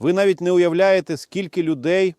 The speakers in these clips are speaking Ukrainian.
Ви навіть не уявляєте, скільки людей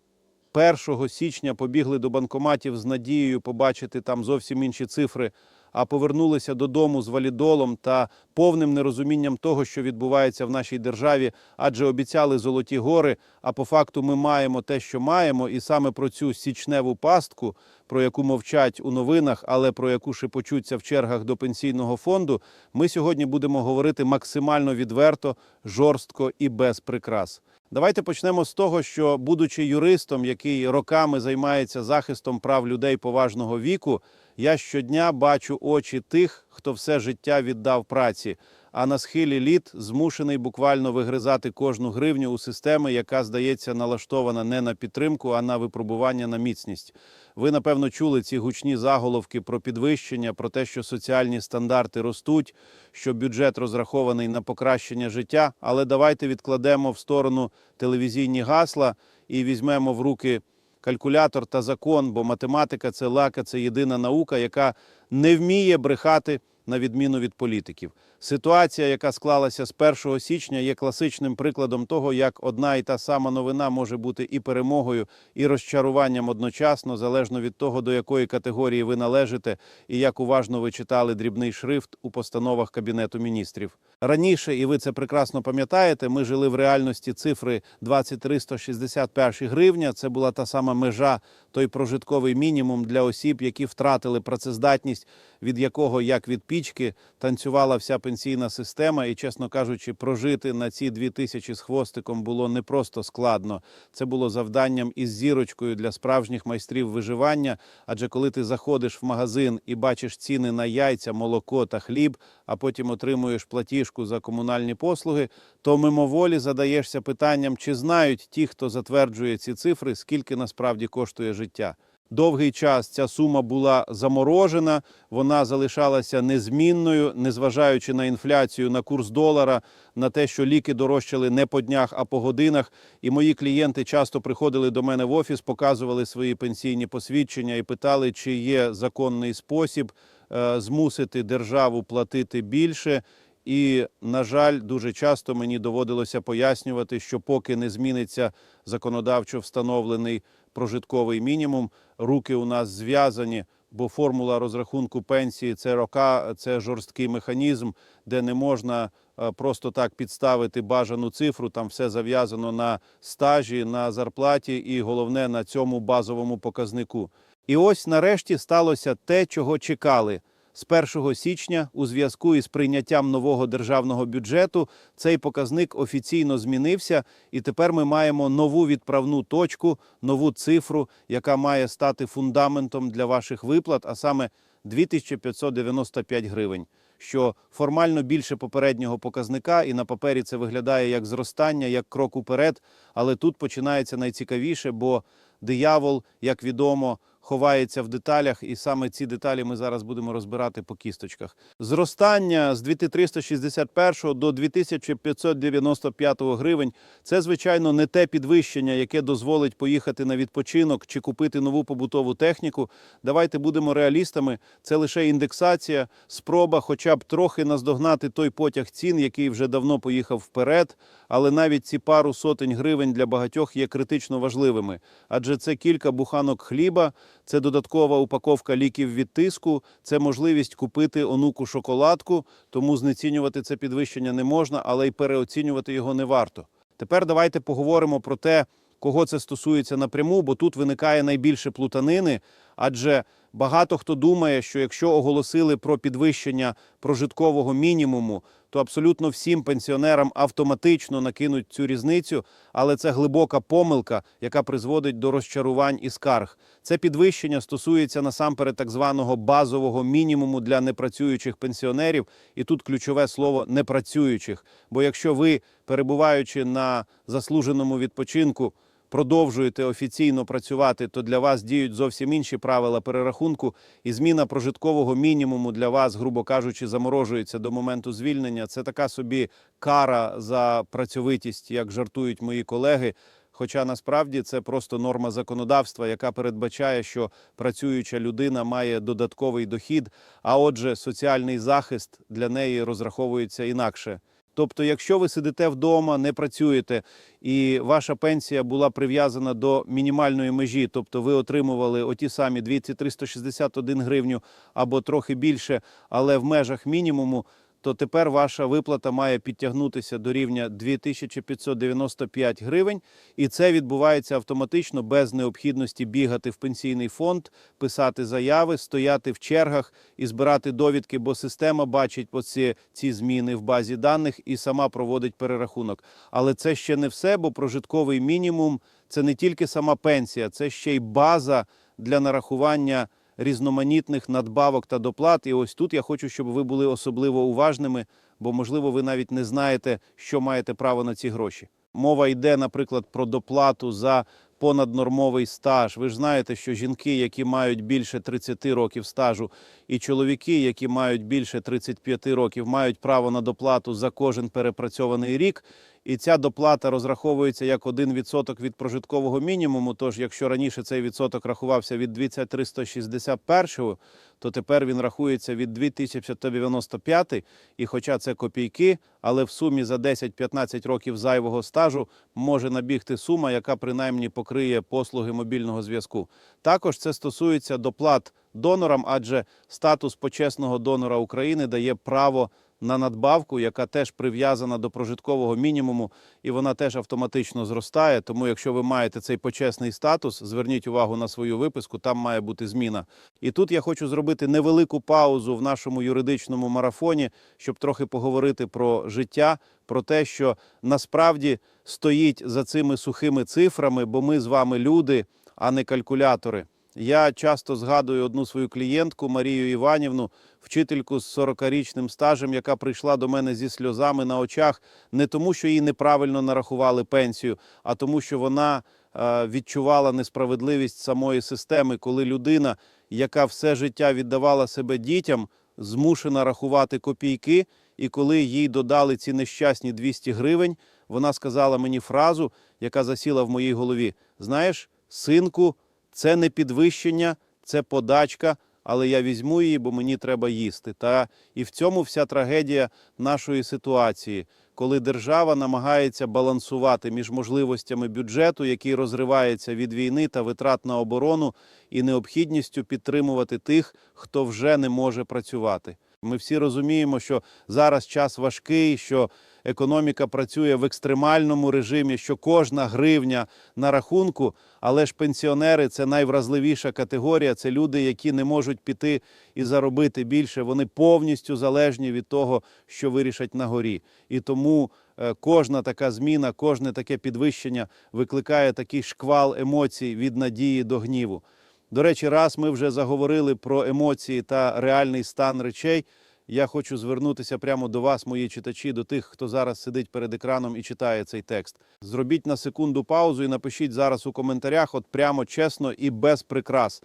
1 січня побігли до банкоматів з надією побачити там зовсім інші цифри, а повернулися додому з валідолом та повним нерозумінням того, що відбувається в нашій державі, адже обіцяли золоті гори. А по факту ми маємо те, що маємо, і саме про цю січневу пастку, про яку мовчать у новинах, але про яку шепочуться в чергах до пенсійного фонду, ми сьогодні будемо говорити максимально відверто, жорстко і без прикрас. Давайте почнемо з того, що, будучи юристом, який роками займається захистом прав людей поважного віку, я щодня бачу очі тих, хто все життя віддав праці, а на схилі літ змушений буквально вигризати кожну гривню у системи, яка здається налаштована не на підтримку, а на випробування на міцність. Ви напевно чули ці гучні заголовки про підвищення, про те, що соціальні стандарти ростуть, що бюджет розрахований на покращення життя. Але давайте відкладемо в сторону телевізійні гасла і візьмемо в руки калькулятор та закон, бо математика це лака, це єдина наука, яка не вміє брехати на відміну від політиків. Ситуація, яка склалася з 1 січня, є класичним прикладом того, як одна і та сама новина може бути і перемогою, і розчаруванням одночасно, залежно від того, до якої категорії ви належите, і як уважно ви читали дрібний шрифт у постановах Кабінету міністрів. Раніше, і ви це прекрасно пам'ятаєте, ми жили в реальності цифри 2361 гривня. Це була та сама межа, той прожитковий мінімум для осіб, які втратили працездатність, від якого, як від пічки, танцювала вся пенсійна система. І, чесно кажучи, прожити на ці дві тисячі з хвостиком було не просто складно. Це було завданням із зірочкою для справжніх майстрів виживання. Адже коли ти заходиш в магазин і бачиш ціни на яйця, молоко та хліб, а потім отримуєш платіжку за комунальні послуги, то мимоволі задаєшся питанням, чи знають ті, хто затверджує ці цифри, скільки насправді коштує життя. Довгий час ця сума була заморожена, вона залишалася незмінною, незважаючи на інфляцію, на курс долара, на те, що ліки дорожчали не по днях, а по годинах. І мої клієнти часто приходили до мене в офіс, показували свої пенсійні посвідчення і питали, чи є законний спосіб е, змусити державу платити більше. І, на жаль, дуже часто мені доводилося пояснювати, що поки не зміниться законодавчо встановлений прожитковий мінімум, руки у нас зв'язані, бо формула розрахунку пенсії це рока, це жорсткий механізм, де не можна е, просто так підставити бажану цифру. Там все зав'язано на стажі, на зарплаті, і головне на цьому базовому показнику. І ось нарешті сталося те, чого чекали. З 1 січня, у зв'язку із прийняттям нового державного бюджету, цей показник офіційно змінився, і тепер ми маємо нову відправну точку, нову цифру, яка має стати фундаментом для ваших виплат, а саме 2595 гривень. Що формально більше попереднього показника, і на папері це виглядає як зростання, як крок уперед. Але тут починається найцікавіше, бо диявол, як відомо, ховається в деталях, і саме ці деталі ми зараз будемо розбирати по кісточках. Зростання з 2361 до 2595 гривень це, звичайно, не те підвищення, яке дозволить поїхати на відпочинок чи купити нову побутову техніку. Давайте будемо реалістами. Це лише індексація, спроба, хоча б трохи наздогнати той потяг цін, який вже давно поїхав вперед. Але навіть ці пару сотень гривень для багатьох є критично важливими, адже це кілька буханок хліба, це додаткова упаковка ліків від тиску, це можливість купити онуку шоколадку. Тому знецінювати це підвищення не можна, але й переоцінювати його не варто. Тепер давайте поговоримо про те, кого це стосується напряму, бо тут виникає найбільше плутанини, адже багато хто думає, що якщо оголосили про підвищення прожиткового мінімуму, то абсолютно всім пенсіонерам автоматично накинуть цю різницю, але це глибока помилка, яка призводить до розчарувань і скарг. Це підвищення стосується насамперед так званого базового мінімуму для непрацюючих пенсіонерів, і тут ключове слово непрацюючих. Бо якщо ви, перебуваючи на заслуженому відпочинку, продовжуєте офіційно працювати, то для вас діють зовсім інші правила перерахунку, і зміна прожиткового мінімуму для вас, грубо кажучи, заморожується до моменту звільнення. Це така собі кара за працьовитість, як жартують мої колеги. Хоча насправді це просто норма законодавства, яка передбачає, що працююча людина має додатковий дохід, а отже, соціальний захист для неї розраховується інакше. Тобто, якщо ви сидите вдома, не працюєте, і ваша пенсія була прив'язана до мінімальної межі, тобто ви отримували оті самі 200-361 гривню або трохи більше, але в межах мінімуму, то тепер ваша виплата має підтягнутися до рівня 2595 гривень, і це відбувається автоматично без необхідності бігати в пенсійний фонд, писати заяви, стояти в чергах і збирати довідки, бо система бачить оці ці зміни в базі даних і сама проводить перерахунок. Але це ще не все, бо прожитковий мінімум це не тільки сама пенсія, це ще й база для нарахування різноманітних надбавок та доплат. І ось тут я хочу, щоб ви були особливо уважними, бо, можливо, ви навіть не знаєте, що маєте право на ці гроші. Мова йде, наприклад, про доплату за понаднормовий стаж. Ви ж знаєте, що жінки, які мають більше 30 років стажу, і чоловіки, які мають більше 35 років, мають право на доплату за кожен перепрацьований рік. І ця доплата розраховується як 1% від прожиткового мінімуму. Тож, якщо раніше цей відсоток рахувався від 2361, то тепер він рахується від 2195, і хоча це копійки, але в сумі за 10-15 років зайвого стажу може набігти сума, яка принаймні покриє послуги мобільного зв'язку. Також це стосується доплат донорам, адже статус почесного донора України дає право на надбавку, яка теж прив'язана до прожиткового мінімуму, і вона теж автоматично зростає. Тому, якщо ви маєте цей почесний статус, зверніть увагу на свою виписку, там має бути зміна. І тут я хочу зробити невелику паузу в нашому юридичному марафоні, щоб трохи поговорити про життя, про те, що насправді стоїть за цими сухими цифрами, бо ми з вами люди, а не калькулятори. Я часто згадую одну свою клієнтку Марію Іванівну, вчительку з 40-річним стажем, яка прийшла до мене зі сльозами на очах, не тому, що їй неправильно нарахували пенсію, а тому, що вона е, відчувала несправедливість самої системи, коли людина, яка все життя віддавала себе дітям, змушена рахувати копійки, і коли їй додали ці нещасні 200 гривень, вона сказала мені фразу, яка засіла в моїй голові: Знаєш, синку, це не підвищення, це подачка, але я візьму її, бо мені треба їсти. Та і в цьому вся трагедія нашої ситуації, коли держава намагається балансувати між можливостями бюджету, який розривається від війни та витрат на оборону, і необхідністю підтримувати тих, хто вже не може працювати. Ми всі розуміємо, що зараз час важкий, що економіка працює в екстремальному режимі, що кожна гривня на рахунку, але ж пенсіонери це найвразливіша категорія. Це люди, які не можуть піти і заробити більше. Вони повністю залежні від того, що вирішать на горі. І тому е, кожна така зміна, кожне таке підвищення викликає такий шквал емоцій від надії до гніву. До речі, раз ми вже заговорили про емоції та реальний стан речей. Я хочу звернутися прямо до вас, мої читачі, до тих, хто зараз сидить перед екраном і читає цей текст. Зробіть на секунду паузу і напишіть зараз у коментарях, от прямо чесно і без прикрас.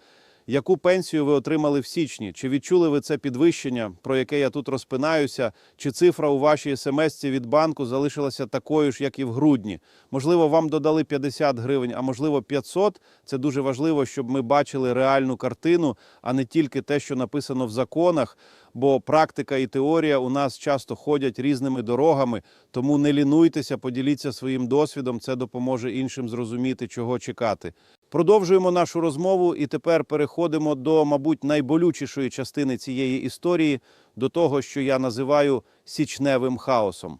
Яку пенсію ви отримали в січні? Чи відчули ви це підвищення, про яке я тут розпинаюся? Чи цифра у вашій смс-ці від банку залишилася такою ж, як і в грудні? Можливо, вам додали 50 гривень, а можливо 500? Це дуже важливо, щоб ми бачили реальну картину, а не тільки те, що написано в законах. Бо практика і теорія у нас часто ходять різними дорогами, тому не лінуйтеся, поділіться своїм досвідом. Це допоможе іншим зрозуміти, чого чекати. Продовжуємо нашу розмову і тепер переходимо до, мабуть, найболючішої частини цієї історії, до того, що я називаю січневим хаосом.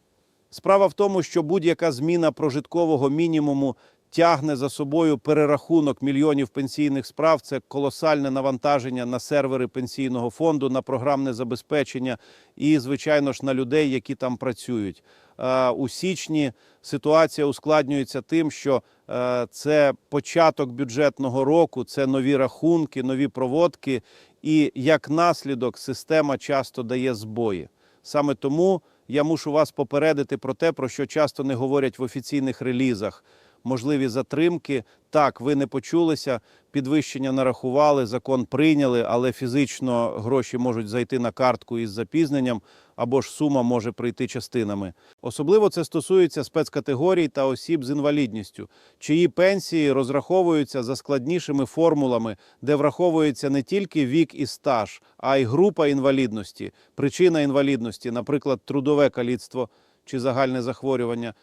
Справа в тому, що будь-яка зміна прожиткового мінімуму тягне за собою перерахунок мільйонів пенсійних справ. Це колосальне навантаження на сервери пенсійного фонду, на програмне забезпечення і, звичайно ж, на людей, які там працюють. Е, У січні ситуація ускладнюється тим, що е, це початок бюджетного року, це нові рахунки, нові проводки, і як наслідок система часто дає збої. Саме тому я мушу вас попередити про те, про що часто не говорять в офіційних релізах. Можливі затримки. Так, ви не почулися, підвищення нарахували, закон прийняли, але фізично гроші можуть зайти на картку із запізненням, або ж сума може прийти частинами. Особливо це стосується спецкатегорій та осіб з інвалідністю, чиї пенсії розраховуються за складнішими формулами, де враховується не тільки вік і стаж, а й група інвалідності, причина інвалідності, наприклад, трудове каліцтво чи загальне захворювання,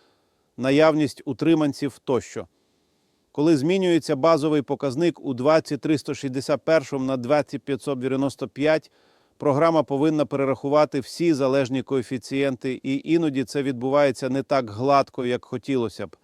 наявність утриманців тощо. Коли змінюється базовий показник у 20361 на 20595, програма повинна перерахувати всі залежні коефіцієнти, і іноді це відбувається не так гладко, як хотілося б.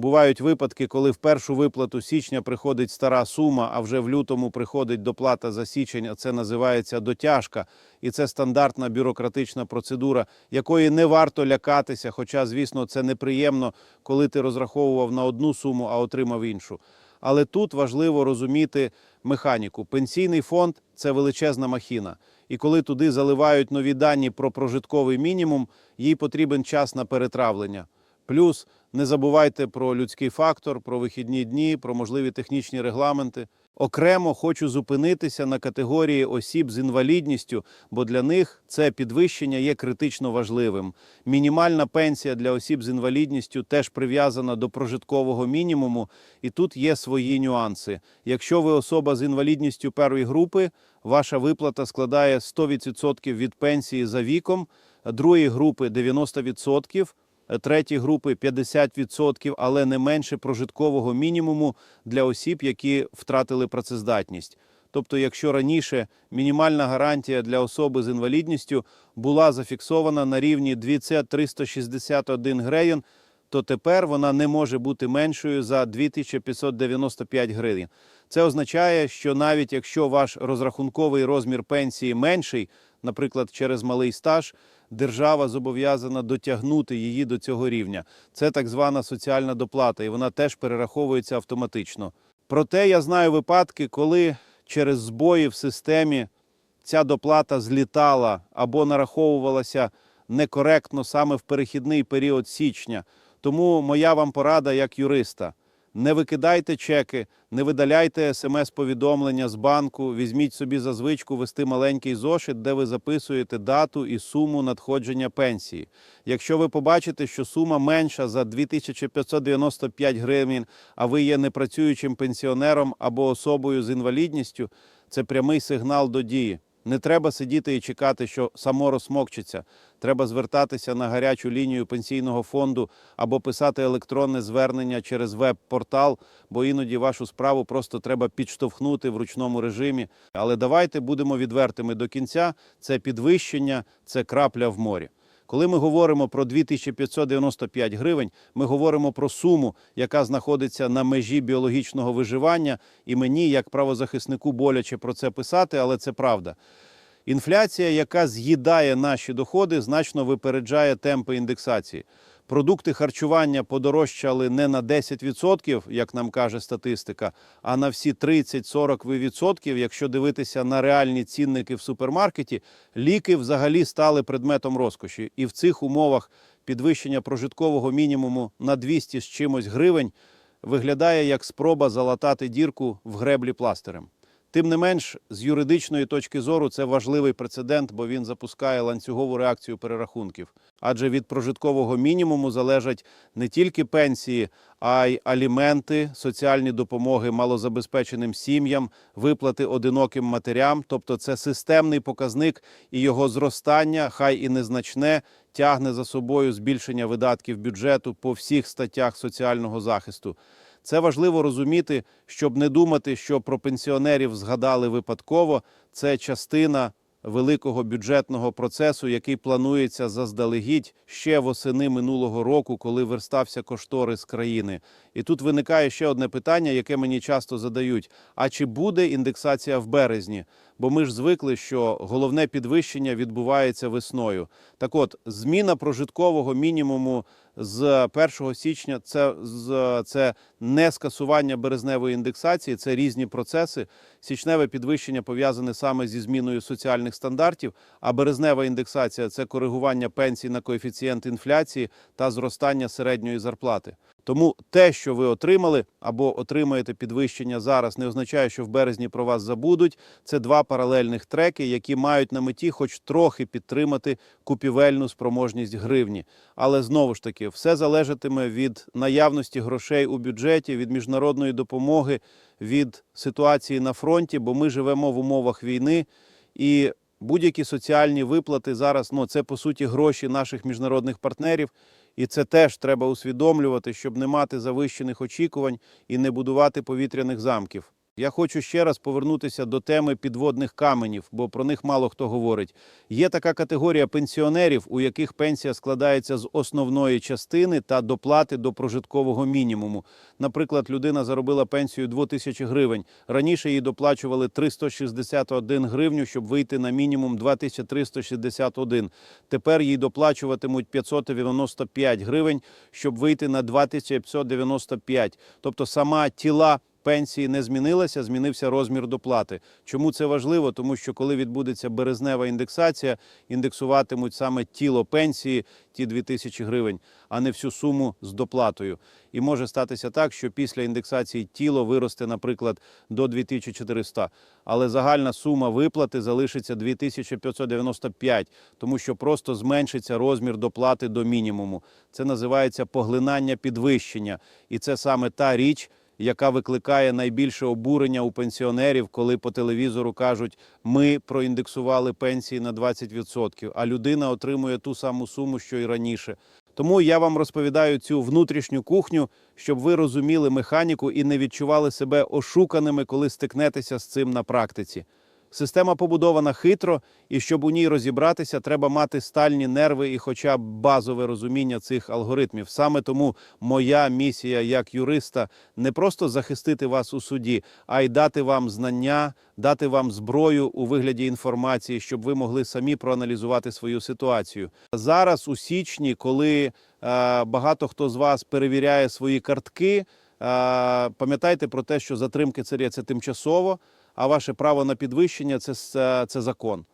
Бувають випадки, коли в першу виплату січня приходить стара сума, а вже в лютому приходить доплата за січень, а це називається дотяжка. І це стандартна бюрократична процедура, якої не варто лякатися. Хоча, звісно, це неприємно, коли ти розраховував на одну суму, а отримав іншу. Але тут важливо розуміти механіку. Пенсійний фонд це величезна махіна. І коли туди заливають нові дані про прожитковий мінімум, їй потрібен час на перетравлення. Плюс не забувайте про людський фактор, про вихідні дні, про можливі технічні регламенти. Окремо хочу зупинитися на категорії осіб з інвалідністю, бо для них це підвищення є критично важливим. Мінімальна пенсія для осіб з інвалідністю теж прив'язана до прожиткового мінімуму, і тут є свої нюанси. Якщо ви особа з інвалідністю першої групи, ваша виплата складає 100% від пенсії за віком, другої групи 90%, третій групи 50%, але не менше прожиткового мінімуму для осіб, які втратили працездатність. Тобто, якщо раніше мінімальна гарантія для особи з інвалідністю була зафіксована на рівні 2361 гривень, то тепер вона не може бути меншою за 2595 гривень. Це означає, що навіть якщо ваш розрахунковий розмір пенсії менший, наприклад, через малий стаж, держава зобов'язана дотягнути її до цього рівня. Це так звана соціальна доплата, і вона теж перераховується автоматично. Проте я знаю випадки, коли через збої в системі ця доплата злітала або нараховувалася некоректно саме в перехідний період січня. Тому моя вам порада як юриста. Не викидайте чеки, не видаляйте смс-повідомлення з банку. Візьміть собі за звичку вести маленький зошит, де ви записуєте дату і суму надходження пенсії. Якщо ви побачите, що сума менша за 2595 гривень, а ви є непрацюючим пенсіонером або особою з інвалідністю, це прямий сигнал до дії. Не треба сидіти і чекати, що само розсмокчиться. Треба звертатися на гарячу лінію пенсійного фонду або писати електронне звернення через веб-портал, бо іноді вашу справу просто треба підштовхнути в ручному режимі. Але давайте будемо відвертими до кінця. Це підвищення, це крапля в морі. Коли ми говоримо про 2595 гривень, ми говоримо про суму, яка знаходиться на межі біологічного виживання, і мені, як правозахиснику, боляче про це писати, але це правда. Інфляція, яка з'їдає наші доходи, значно випереджає темпи індексації. Продукти харчування подорожчали не на 10%, як нам каже статистика, а на всі 30-40%. Якщо дивитися на реальні цінники в супермаркеті, ліки взагалі стали предметом розкоші. І в цих умовах підвищення прожиткового мінімуму на 200 з чимось гривень виглядає як спроба залатати дірку в греблі пластирем. Тим не менш, з юридичної точки зору це важливий прецедент, бо він запускає ланцюгову реакцію перерахунків. Адже від прожиткового мінімуму залежать не тільки пенсії, а й аліменти, соціальні допомоги малозабезпеченим сім'ям, виплати одиноким матерям. Тобто, це системний показник, і його зростання, хай і незначне, тягне за собою збільшення видатків бюджету по всіх статтях соціального захисту. Це важливо розуміти, щоб не думати, що про пенсіонерів згадали випадково. Це частина великого бюджетного процесу, який планується заздалегідь ще восени минулого року, коли верстався кошторис країни. І тут виникає ще одне питання, яке мені часто задають: а чи буде індексація в березні? Бо ми ж звикли, що головне підвищення відбувається весною. Так от, зміна прожиткового мінімуму з 1 січня це, з- це не скасування березневої індексації, це різні процеси. Січневе підвищення пов'язане саме зі зміною соціальних стандартів, а березнева індексація це коригування пенсій на коефіцієнт інфляції та зростання середньої зарплати. Тому те, що ви отримали або отримаєте підвищення зараз, не означає, що в березні про вас забудуть. Це два паралельних треки, які мають на меті, хоч трохи підтримати купівельну спроможність гривні. Але знову ж таки, все залежатиме від наявності грошей у бюджеті, від міжнародної допомоги, від ситуації на фронті, бо ми живемо в умовах війни. І Будь-які соціальні виплати зараз ну, це по суті гроші наших міжнародних партнерів, і це теж треба усвідомлювати, щоб не мати завищених очікувань і не будувати повітряних замків. Я хочу ще раз повернутися до теми підводних каменів, бо про них мало хто говорить. Є така категорія пенсіонерів, у яких пенсія складається з основної частини та доплати до прожиткового мінімуму. Наприклад, людина заробила пенсію 2000 гривень. Раніше їй доплачували 361 гривню, щоб вийти на мінімум 2361. Тепер їй доплачуватимуть 595 гривень, щоб вийти на 2595. Тобто сама тіла пенсії не змінилася, змінився розмір доплати. Чому це важливо? Тому що коли відбудеться березнева індексація, індексуватимуть саме тіло пенсії, ті 2000 гривень, а не всю суму з доплатою. І може статися так, що після індексації тіло виросте, наприклад, до 2400, але загальна сума виплати залишиться 2595, тому що просто зменшиться розмір доплати до мінімуму. Це називається поглинання підвищення, і це саме та річ, яка викликає найбільше обурення у пенсіонерів, коли по телевізору кажуть, ми проіндексували пенсії на 20%, а людина отримує ту саму суму, що й раніше. Тому я вам розповідаю цю внутрішню кухню, щоб ви розуміли механіку і не відчували себе ошуканими, коли стикнетеся з цим на практиці. Система побудована хитро, і щоб у ній розібратися, треба мати стальні нерви і хоча б базове розуміння цих алгоритмів. Саме тому моя місія як юриста не просто захистити вас у суді, а й дати вам знання, дати вам зброю у вигляді інформації, щоб ви могли самі проаналізувати свою ситуацію. Зараз, у січні, коли е, багато хто з вас перевіряє свої картки, е, пам'ятайте про те, що затримки це, це тимчасово а ваше право на підвищення це, це, закон.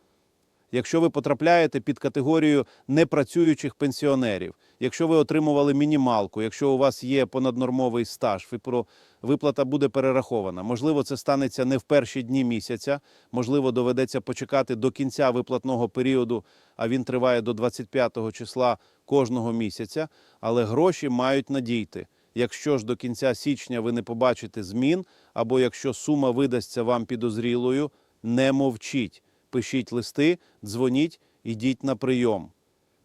Якщо ви потрапляєте під категорію непрацюючих пенсіонерів, якщо ви отримували мінімалку, якщо у вас є понаднормовий стаж, про виплата буде перерахована. Можливо, це станеться не в перші дні місяця, можливо, доведеться почекати до кінця виплатного періоду, а він триває до 25 числа кожного місяця, але гроші мають надійти. Якщо ж до кінця січня ви не побачите змін, або якщо сума видасться вам підозрілою, не мовчіть. Пишіть листи, дзвоніть, ідіть на прийом.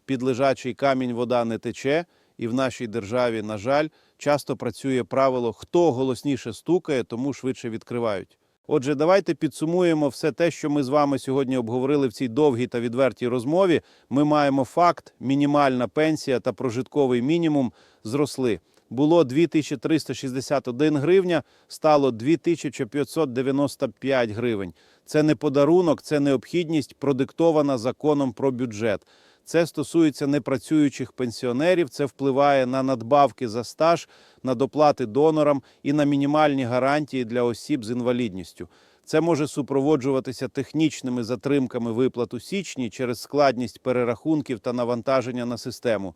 Під лежачий камінь вода не тече, і в нашій державі, на жаль, часто працює правило хто голосніше стукає, тому швидше відкривають. Отже, давайте підсумуємо все те, що ми з вами сьогодні обговорили в цій довгій та відвертій розмові. Ми маємо факт: мінімальна пенсія та прожитковий мінімум зросли було 2361 гривня, стало 2595 гривень. Це не подарунок, це необхідність, продиктована законом про бюджет. Це стосується непрацюючих пенсіонерів, це впливає на надбавки за стаж, на доплати донорам і на мінімальні гарантії для осіб з інвалідністю. Це може супроводжуватися технічними затримками виплат у січні через складність перерахунків та навантаження на систему.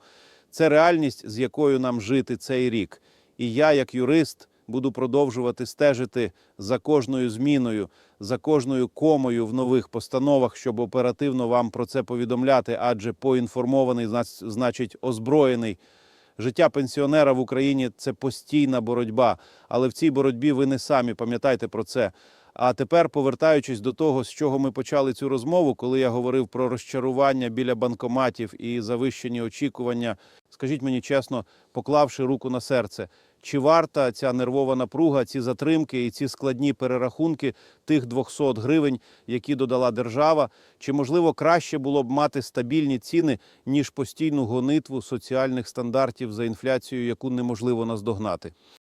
Це реальність, з якою нам жити цей рік. І я, як юрист, буду продовжувати стежити за кожною зміною, за кожною комою в нових постановах, щоб оперативно вам про це повідомляти, адже поінформований, значить озброєний. Життя пенсіонера в Україні це постійна боротьба, але в цій боротьбі ви не самі пам'ятайте про це. А тепер, повертаючись до того, з чого ми почали цю розмову, коли я говорив про розчарування біля банкоматів і завищені очікування, скажіть мені чесно, поклавши руку на серце, чи варта ця нервова напруга, ці затримки і ці складні перерахунки тих 200 гривень, які додала держава? Чи можливо краще було б мати стабільні ціни ніж постійну гонитву соціальних стандартів за інфляцією, яку неможливо наздогнати?